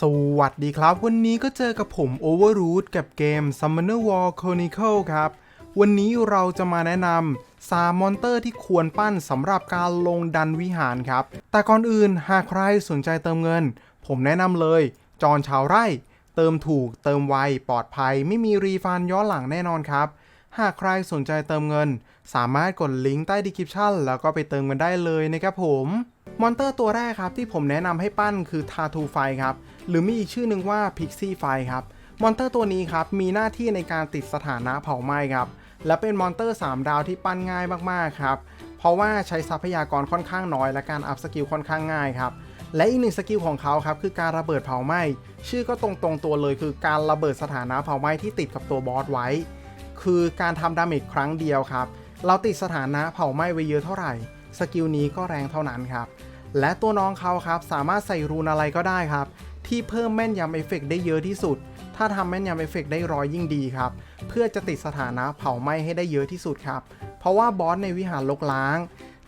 สวัสดีครับ วันนี้ก็เจอกับผม Overroot กับเกม Summoner War Chronicle ครับ วันนี้เราจะมาแนะนำ3มอนเตอร์ที่ควรปั้นสำหรับการลงดันวิหารครับ แต่ก่อนอื่นหากใครสนใจเติมเงิน ผมแนะนำเลย จอนชาวไร่ เติมถูกเติมไว ปลอดภัย ไม่มีรีฟันย้อนหลังแน่นอนครับ หากใครสนใจเติมเงิน สามารถกดลิงก์ใต้ดีคริปชันแล้วก็ไปเติมกันได้เลยนะครับผม มอนเตอร์ตัวแรกครับที่ผมแนะนำให้ปั้นคือทาทูไฟครับหรือมีอีกชื่อหนึ่งว่าพิกซี่ไฟครับมอนเตอร์ตัวนี้ครับมีหน้าที่ในการติดสถานะเผาไหม้ครับและเป็นมอนเตอร์ 3 ดาวที่ปั้นง่ายมากๆครับเพราะว่าใช้ทรัพยากรค่อนข้างน้อย และการอัพสกิลค่อนข้างง่ายครับและอีกหนึ่งสกิลของเขาครับคือการระเบิดเผาไหม้ชื่อก็ตรงตรงๆตัวเลยคือการระเบิดสถานะเผาไหม้ที่ติดกับตัวบอสไว้ คือการทำดาเมจครั้งเดียวครับเราติดสถานะเผาไหม้ไว้เยอะเท่าไหร่ สกิลนี้ก็แรงเท่านั้นครับ และตัวน้องเขาครับสามารถใส่รูนอะไรก็ได้ครับ ที่เพิ่มแม่นยำเอฟเฟกต์ได้เยอะที่สุด ถ้าทำแม่นยำเอฟเฟกต์ได้ร้อยยิ่งดีครับ เพื่อจะติดสถานะเผาไหม้ให้ได้เยอะที่สุดครับ เพราะว่าบอสในวิหารลกล้าง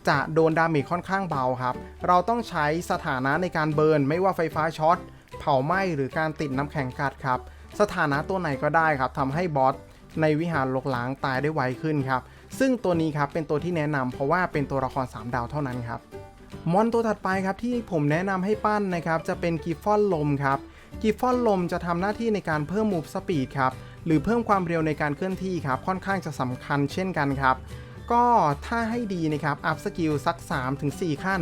จะโดนดาเมจค่อนข้างเบาครับ เราต้องใช้สถานะในการเบิร์นไม่ว่าไฟฟ้าช็อตเผาไหม้หรือการติดน้ำแข็งกัดครับ สถานะตัวไหนก็ได้ครับทำให้บอสในวิหารลกล้างตายได้ไวขึ้นครับ ซึ่งตัวนี้ครับเป็นตัวที่แนะนำเพราะว่าเป็นตัวละคร 3 ดาวเท่านั้นครับมอนตัวถัดไปครับที่ผมแนะนำให้ปั้นนะครับจะเป็นกิฟฟอนลมครับกิฟฟอนลมจะทำหน้าที่ในการเพิ่มมูฟสปีดครับหรือเพิ่มความเร็วในการเคลื่อนที่ครับค่อนข้างจะสำคัญเช่นกันครับก็ถ้าให้ดีนะครับอัพสกิลสัก 3-4 ขั้น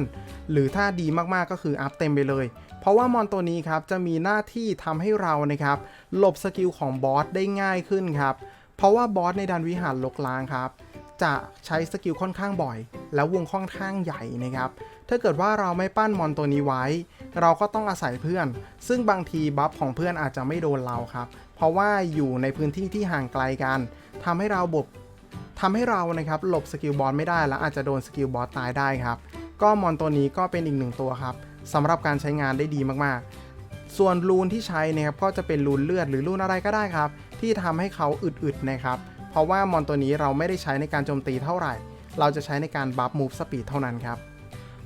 หรือถ้าดีมากๆก็คืออัพเต็มไปเลย เพราะว่ามอนตัวนี้ครับจะมีหน้าที่ทำให้เรานะครับหลบสกิลของบอสได้ง่ายขึ้นครับเพราะว่าบอสในดันวิหารลกล้างครับ จะใช้สกิลค่อนข้างบ่อย แล้ววงค่อนข้างใหญ่นะครับ ถ้าเกิดว่าเราไม่ปั้นมอนตัวนี้ไว้ เราก็ต้องอาศัยเพื่อน ซึ่งบางทีบัฟของเพื่อนอาจจะไม่โดนเราครับ เพราะว่าอยู่ในพื้นที่ที่ห่างไกลกันทำให้เราบบทำให้เรานะครับหลบสกิลบอสไม่ได้และอาจจะโดนสกิลบอสตายได้ครับ ก็มอนตัวนี้ก็เป็นอีกหนึ่งตัวครับสำหรับการใช้งานได้ดีมากๆ ส่วนรูนที่ใช้นะครับก็จะเป็นรูนเลือดหรือรูนอะไรก็ได้ครับ ที่ทำให้เขาอึดๆนะครับ ราะว่ามอนตัวนี้เราไม่ได้ใช้ในการโจมตีเท่าไหร่ เราจะใช้ในการบัฟมูฟสปีดเท่านั้นครับ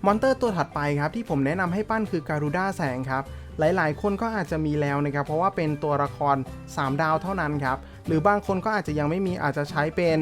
มอนเตอร์ตัวถัดไปครับที่ผมแนะนำให้ปั้นคือการูด้าแสงครับหลายๆ คนก็อาจจะมีแล้วนะครับ เพราะว่าเป็นตัวละคร 3 ดาวเท่านั้นครับ หรือบางคนก็อาจจะยังไม่มีอาจจะใช้เป็น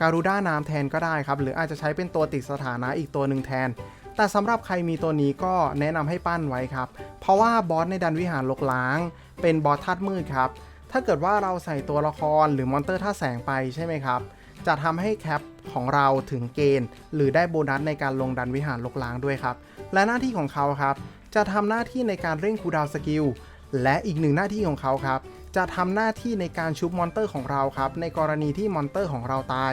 การูด้าน้ำแทนก็ได้ครับ หรืออาจจะใช้เป็นตัวติดสถานะอีกตัวหนึ่งแทน แต่สำหรับใครมีตัวนี้ก็แนะนำให้ปั้นไว้ครับ เพราะว่าบอสในดันวิหารลกล้าง เป็นบอสธาตุมืดครับ ถ้าเกิดว่าเราใส่ตัวละครหรือมอนเตอร์ท่าแสงไปใช่ไหมครับ จะทำให้แคปของเราถึงเกณฑ์ หรือได้โบนัสในการลงดันวิหารลกล้างด้วยครับ และหน้าที่ของเขาครับ จะทำหน้าที่ในการเร่งคูดาวสกิลและอีกหนึ่งหน้าที่ของเขาครับ จะทำหน้าที่ในการชุบมอนเตอร์ของเราครับ ในกรณีที่มอนเตอร์ของเราตาย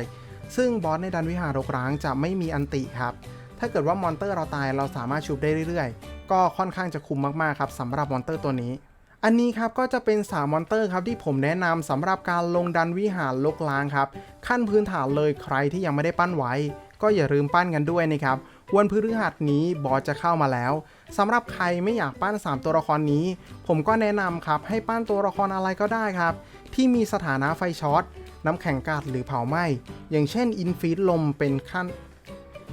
ซึ่งบอสในดันวิหารลกล้างจะไม่มีอันติครับ ถ้าเกิดว่ามอนเตอร์เราตายเราสามารถชุบได้เรื่อยๆ ก็ค่อนข้างจะคุ้มมากๆครับสำหรับมอนเตอร์ตัวนี้ อันนี้ครับก็จะเป็น3มอนเตอร์ครับที่ผมแนะนำสำหรับการลงดันวิหารลกล้างครับ ขั้นพื้นฐานเลยใครที่ยังไม่ได้ปั้นไว้ ก็อย่าลืมปั้นกันด้วยนะครับวันพฤหัสนี้บอสจะเข้ามาแล้วสำหรับใครไม่อยากปั้น 3 ตัวละครนี้ ผมก็แนะนำครับให้ปั้นตัวละครอะไรก็ได้ครับ ที่มีสถานะไฟช็อตน้ำแข็งกาดหรือเผาไหม้อย่างเช่นอินฟีดลมเป็นขั้น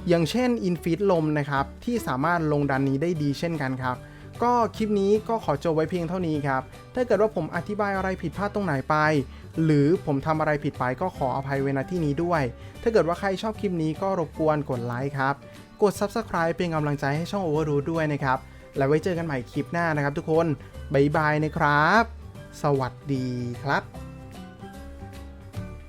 อย่างเช่นอินฟีดลมนะครับที่สามารถลงดันนี้ได้ดีเช่นกันครับ ก็คลิปนี้ก็ขอจบไว้เพียงเท่านี้ครับ ถ้าเกิดว่าผมอธิบายอะไรผิดพลาดตรงไหนไป หรือผมทำอะไรผิดไปก็ขออภัยเวณที่นี้ด้วย ถ้าเกิดว่าใครชอบคลิปนี้ก็รบกวนกดไลค์ครับ กด Subscribe เป็นกำลังใจให้ช่อง Overdo ด้วยนะครับ แล้วไว้เจอกันใหม่คลิปหน้านะครับทุกคน บ๊ายบายนะครับ สวัสดีครับ